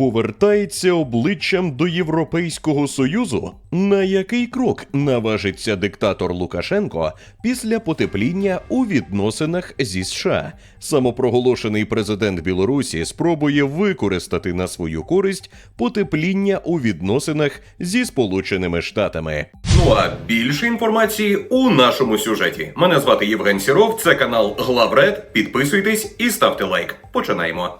повертається обличчям до Європейського Союзу? На який крок наважиться диктатор Лукашенко після потепління у відносинах зі США? Самопроголошений президент Білорусі спробує використати на свою користь потепління у відносинах зі Сполученими Штатами. Ну а більше інформації у нашому сюжеті. Мене звати Євген Сіров. Це канал Главред. Підписуйтесь і ставте лайк. Починаємо.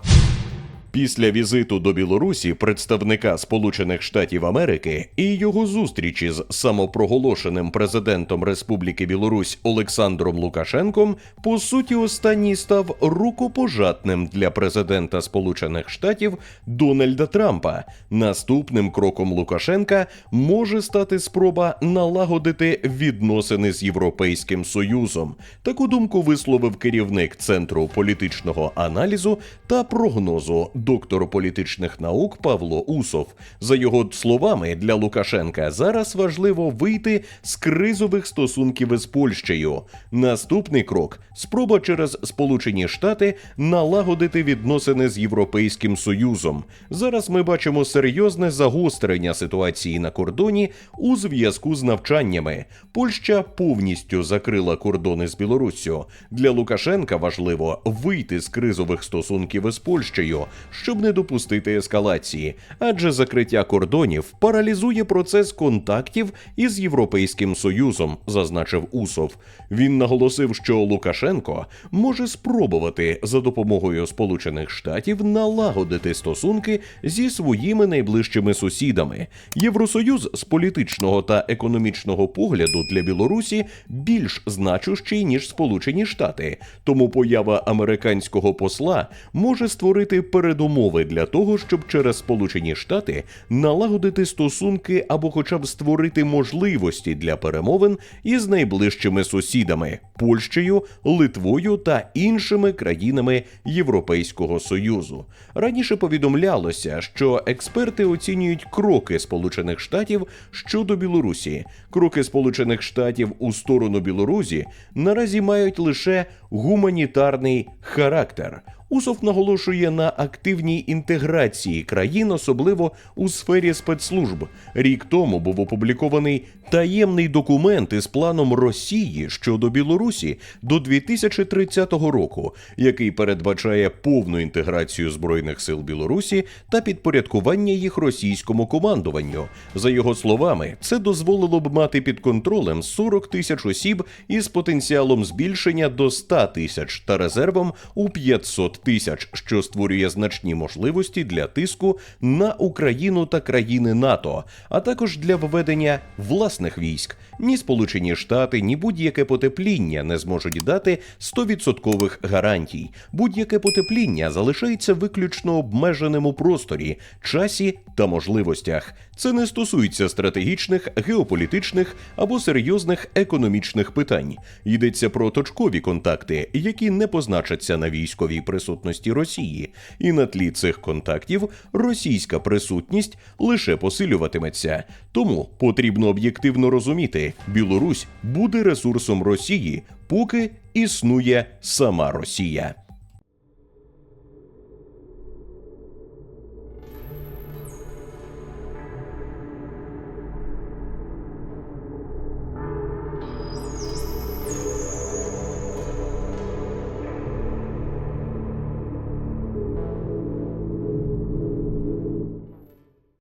Після візиту до Білорусі представника Сполучених Штатів Америки і його зустрічі з самопроголошеним президентом Республіки Білорусь Олександром Лукашенком, по суті, останній став рукопожатним для президента Сполучених Штатів Дональда Трампа. Наступним кроком Лукашенка може стати спроба налагодити відносини з Європейським Союзом. Таку думку висловив керівник Центру політичного аналізу та прогнозу доктор політичних наук Павло Усов. За його словами, для Лукашенка зараз важливо вийти з кризових стосунків із Польщею. Наступний крок спроба через Сполучені Штати налагодити відносини з Європейським Союзом. Зараз ми бачимо серйозне загострення ситуації на кордоні у зв'язку з навчаннями. Польща повністю закрила кордони з Білоруссю. Для Лукашенка важливо вийти з кризових стосунків із Польщею, щоб не допустити ескалації, адже закриття кордонів паралізує процес контактів із Європейським Союзом, зазначив Усов. Він наголосив, що Лукашенко може спробувати за допомогою Сполучених Штатів налагодити стосунки зі своїми найближчими сусідами. Євросоюз з політичного та економічного погляду для Білорусі більш значущий ніж Сполучені Штати, тому поява американського посла може створити передумови для того, щоб через Сполучені Штати налагодити стосунки або, хоча б створити можливості для перемовин із найближчими сусідами Польщею, Литвою та іншими країнами Європейського Союзу. Раніше повідомлялося, що експерти оцінюють кроки Сполучених Штатів щодо Білорусі. Кроки Сполучених Штатів у сторону Білорусі наразі мають лише гуманітарний характер. Усов наголошує на активній інтеграції країн, особливо у сфері спецслужб. Рік тому був опублікований таємний документ із планом Росії щодо Білорусі до 2030 року, який передбачає повну інтеграцію збройних сил Білорусі та підпорядкування їх російському командуванню. За його словами, це дозволило б мати під контролем 40 тисяч осіб із потенціалом збільшення до 100 тисяч та резервом у 500 тисяч, що створює значні можливості для тиску на Україну та країни НАТО, а також для введення власних військ. Ні Сполучені Штати, ні будь-яке потепління не зможуть дати 100% гарантій. Будь-яке потепління залишається виключно обмеженим у просторі, часі та можливостях. Це не стосується стратегічних, геополітичних або серйозних економічних питань. Йдеться про точкові контакти, які не позначаться на військовій присутності Росії, і на тлі цих контактів російська присутність лише посилюватиметься. Тому потрібно об'єктивно розуміти, Білорусь буде ресурсом Росії, поки існує сама Росія.